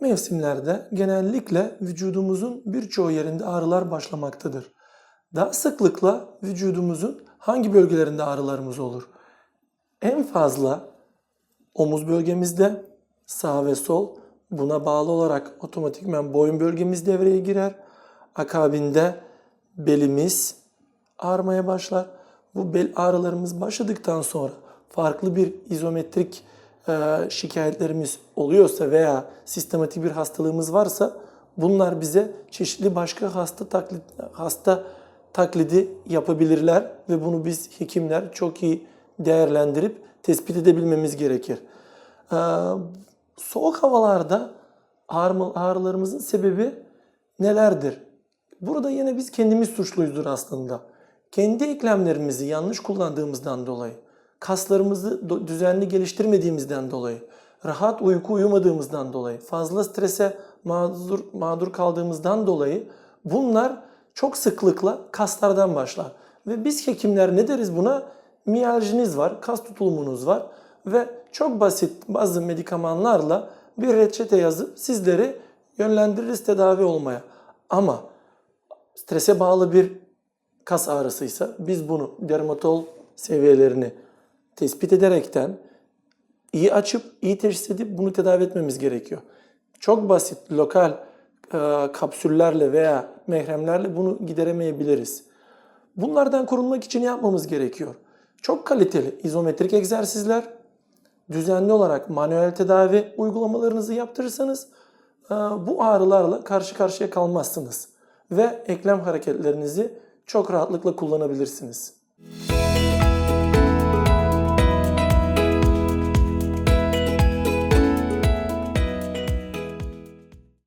mevsimlerde genellikle vücudumuzun birçoğu yerinde ağrılar başlamaktadır. Daha sıklıkla vücudumuzun hangi bölgelerinde ağrılarımız olur? En fazla omuz bölgemizde, sağ ve sol. Buna bağlı olarak otomatikman boyun bölgemiz devreye girer. Akabinde belimiz ağrımaya başlar. Bu bel ağrılarımız başladıktan sonra farklı bir izometrik şikayetlerimiz oluyorsa veya sistematik bir hastalığımız varsa bunlar bize çeşitli başka hasta taklit, hasta taklidi yapabilirler ve bunu biz hekimler çok iyi değerlendirip tespit edebilmemiz gerekir. Ee, soğuk havalarda ağrı- ağrılarımızın sebebi nelerdir? Burada yine biz kendimiz suçluyuzdur aslında. Kendi eklemlerimizi yanlış kullandığımızdan dolayı, kaslarımızı düzenli geliştirmediğimizden dolayı, rahat uyku uyumadığımızdan dolayı, fazla strese mağdur, mağdur kaldığımızdan dolayı bunlar çok sıklıkla kaslardan başlar. Ve biz hekimler ne deriz buna? Miyaljiniz var, kas tutulumunuz var ve çok basit bazı medikamanlarla bir reçete yazıp sizleri yönlendiririz tedavi olmaya. Ama strese bağlı bir kas ağrısıysa biz bunu dermatol seviyelerini tespit ederekten iyi açıp iyi teşhis edip bunu tedavi etmemiz gerekiyor. Çok basit lokal e, kapsüllerle veya mehremlerle bunu gideremeyebiliriz. Bunlardan korunmak için yapmamız gerekiyor? Çok kaliteli izometrik egzersizler, düzenli olarak manuel tedavi uygulamalarınızı yaptırırsanız e, bu ağrılarla karşı karşıya kalmazsınız ve eklem hareketlerinizi çok rahatlıkla kullanabilirsiniz.